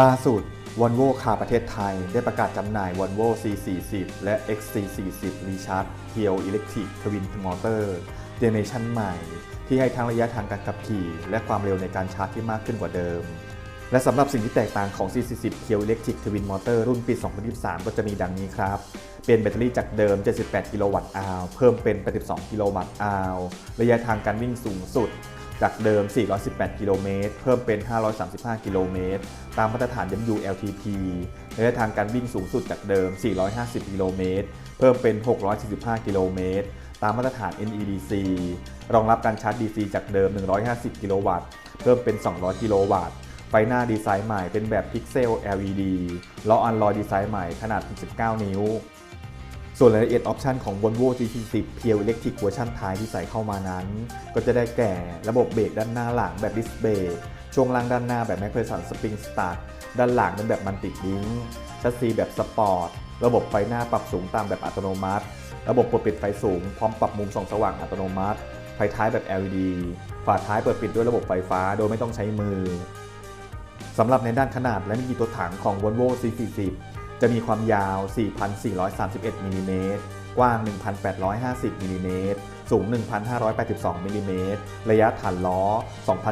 ล่าสุด Volvo คาประเทศไทย ได้ประกาศจำหน่าย Volvo C40 และ XC40 Recharge p u r e Electric Twin Motor Generation ใหม่ ที่ให้ทั้งระยะทางการขับขี่ และความเร็วในการชาร์จที่มากขึ้นกว่าเดิม และสำหรับสิ่งที่แตกต่างของ C40 p u r e Electric Twin Motor รุ่นปี 2023 ก็จะมีดังนี้ครับเป็นแบตเตอรี่จากเดิม 78 กิโลวัตต์อาวเพิ่มเป็น 82 กิโลวัตต์อาวระยะทางการวิ่งสูงสุด จากเดิม 418 กิโลเมตร เพิ่มเป็น 535 กิโลเมตร ตามมาตรฐาน WLTP ระยะทางการวิ่งสูงสุดจากเดิม 450 กิโลเมตร เพิ่มเป็น 645 กิโลเมตร ตามมาตรฐาน NEDC รองรับการชาร์จ DC จากเดิม 150 กิโลวัตต์ เพิ่มเป็น 200 กิโลวัตต์ ไฟหน้าดีไซน์ใหม่เป็นแบบพิกเซล LED ล้ออันลอยดีไซน์ใหม่ขนาด 19 นิ้ว ส่วนรายละเอียดออปชันของ Volvo GT10 p u r e Electric เวอร์ชันท้ายที่ใส่เข้ามานั้น ก็จะได้แก่ระบบเบรกด้านหน้าหลังแบบดิสเบรกช่วงล่างด้านหน้าแบบ m c p h e r s o n Spring Start ด้านหลังเป็นแบบมันติดลิงชัสซีแบบสปอร์ต ระบบไฟหน้าปรับสูงตามแบบอัตโนมัติ ระบบเปิดปิดไฟสูง พร้อมปรับมุมส่องสว่างอัตโนมัติ ไฟท้ายแบบ LED ฝาท้ายเปิดปิดด้วยระบบไฟฟ้าโดยไม่ต้องใช้มือสำหรับในด้านขนาดและมิติตัวถังของ Volvo C40 จะมีความยาว 4,431มิลลิเมตรกว้าง 1,850มิลลิเมตรสูง 1,582มิลลิเมตรระยะฐานล้อ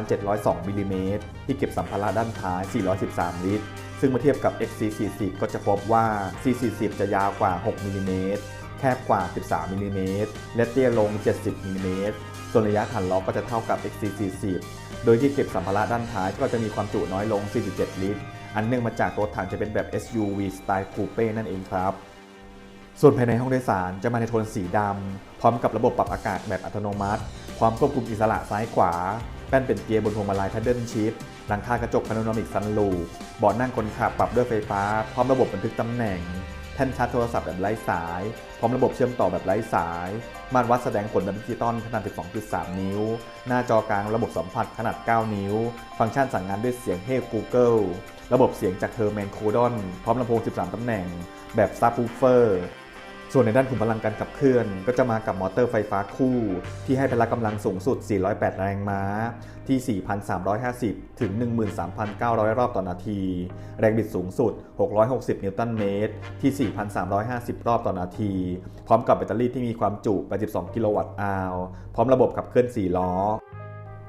2,702มิลลิเมตรที่เก็บสัมภาระด้านท้าย 413 ลิตร ซึ่งเมื่อเทียบกับ XC40 ก็จะพบว่า C40 จะยาวกว่า 6มิลลิเมตรแคบกว่า 13มิลลิเมตรและเตี้ยลง 70มิลลิเมตรส่วนระยะฐานล้อก็จะเท่ากับ XC40 โดยที่เก็บสัมภาระด้านท้ายก็จะมีความจุน้อยลง 47 ลิตร อันเนื่องมาจากตัวถังจะเป็นแบบ SUV สไตล์คูเป้นั่นเองครับ ส่วนภายในห้องโดยสารจะมาในโทนสีดำ พร้อมกับระบบปรับอากาศแบบอัตโนมัติ พร้อมควบคุมอิสระซ้ายขวา แป้นเป็นเกียร์บนพวงมาลัยพัดเดิลชิฟหลังคากระจกพาโนรามิกซันลูเบาะนั่งคนขับปรับด้วยไฟฟ้า พร้อมระบบบันทึกตำแหน่ง แท่นชาร์จโทรศัพท์แบบไร้สาย พร้อมระบบเชื่อมต่อแบบไร้สาย ม่านวัดแสดงผลแบบดิจิตอลขนาด 12.3 นิ้ว หน้าจอกลางระบบสัมผัสขนาด 9 นิ้ว ฟังก์ชันสั่งงานด้วยเสียง Hey Google ระบบเสียงจากเทอร์แมนโคดอน พร้อมลำโพง 13 ตำแหน่ง แบบซับฟูเฟอร์ ส่วนในด้านขุมพลังการขับเคลื่อน ก็จะมากับมอเตอร์ไฟฟ้าคู่ ที่ให้พละกำลังสูงสุด 408 แรงม้า ที่ 4,350 ถึง 13,900 รอบต่อนาที แรงบิดสูงสุด 660 นิวตันเมตร ที่ 4,350 รอบต่อนาที พร้อมกับแบตเตอรี่ที่มีความจุ 82 กิโลวัตต์อาวร์พร้อมระบบขับเคลื่อน 4 ล้อ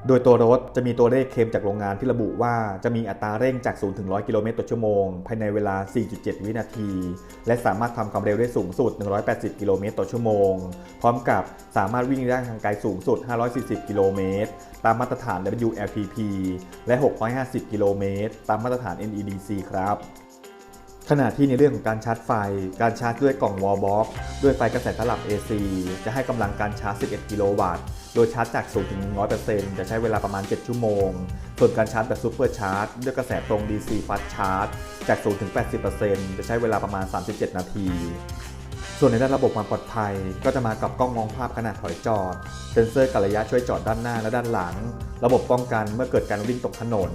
โดยตัวรถจะมีตัวเลขเคลมจากโรงงานที่ระบุว่าจะมีอัตราเร่งจาก 0 ถึง 100 กิโลเมตรต่อชั่วโมง ภายในเวลา 4.7 วินาที และสามารถทำความเร็วได้สูงสุด 180 กิโลเมตรต่อชั่วโมง พร้อมกับสามารถวิ่งได้ทางไกลสูงสุด 540 กิโลเมตร ตามมาตรฐาน WLTP และ 650 กิโลเมตร ตามมาตรฐาน NEDC ครับ ขณะที่ในเรื่องของการชาร์จไฟ การชาร์จด้วยกล่องวอลบ็อกด้วยไฟกระแสตลับ AC จะให้กำลังการชาร์จ 11 กิโลวัตต์ โดยชาร์จจาก0ถึง100%จะใช้เวลาประมาณ 7 ชั่วโมง ส่วนการชาร์จแบบซูเปอร์ชาร์จด้วยกระแสตรง DC Fast Charge จาก0ถึง80%จะใช้เวลาประมาณ 37 นาที ส่วนในด้านระบบความปลอดภัย ก็จะมากับกล้องมองภาพขณะถอยจอด เซ็นเซอร์กะระยะช่วยจอดด้านหน้าและด้านหลัง ระบบป้องกันเมื่อเกิดการวิ่งตกถนน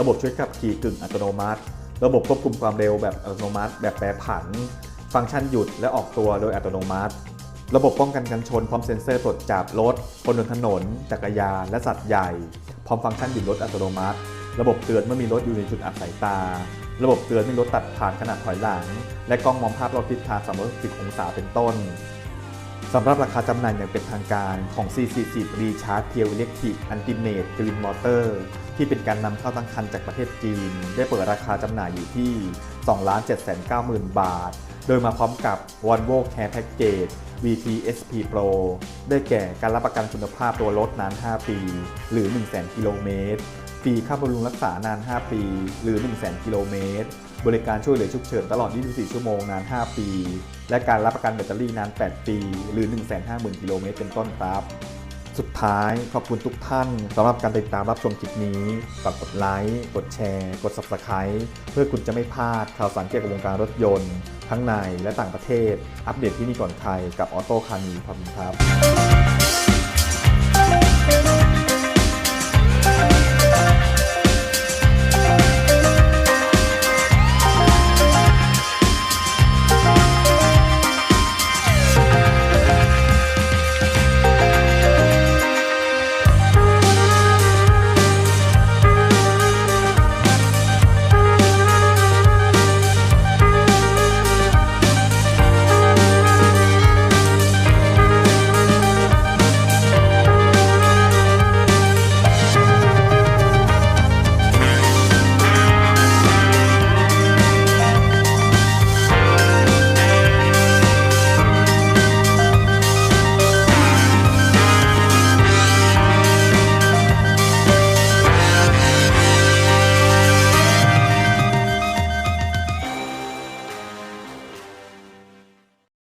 ระบบช่วยขับขี่กึ่งอัตโนมัติ ระบบควบคุมความเร็วแบบอัตโนมัติ แบบแปรผัน ฟังก์ชันหยุดและออกตัวโดยอัตโนมัติ ระบบป้องกันกันชน พร้อมเซ็นเซอร์ตรวจจับรถบนถนน จักรยานและสัตว์ใหญ่ พร้อมฟังก์ชันหยุดรถอัตโนมัติ ระบบเตือนเมื่อมีรถอยู่ในจุดอับสายตา ระบบเตือนเมื่อรถตัดผ่านขนาดถอยหลัง และกล้องมองภาพรอบทิศทาง360องศาเป็นต้น สำหรับราคาจำหน่ายอย่างเป็นทางการของ C40 Recharge Pure Electric Ultimate Twin Motor ที่เป็นการนำเข้าตั้งคันจากประเทศจีน ได้เปิดราคาจำหน่ายอยู่ที่ 2,790,000 บาท โดยมาพร้อมกับ Volvo Care Package VT SP Pro ได้แก่การรับประกันคุณภาพตัวรถนาน 5 ปี หรือ 100,000 กิโลเมตร ฟรีค่าบำรุงรักษานาน 5 ปี หรือ 100,000 กิโลเมตร บริการช่วยเหลือฉุกเฉินตลอด 24 ชั่วโมงนาน 5 ปี และการรับประกันแบตเตอรี่นาน 8 ปี หรือ 150,000 กิโลเมตรเป็นต้นครับ สุดท้ายขอบคุณทุกท่านสำหรับการติดตามรับชมคลิปนี้ ฝากกดไลค์ กดแชร์ กด Subscribe เพื่อคุณจะไม่พลาดข่าวสารเกี่ยวกับวงการรถยนต์ ทั้งในและต่างประเทศ อัปเดตที่นี่ก่อนใครกับออโต้คานีขอบคุณครับ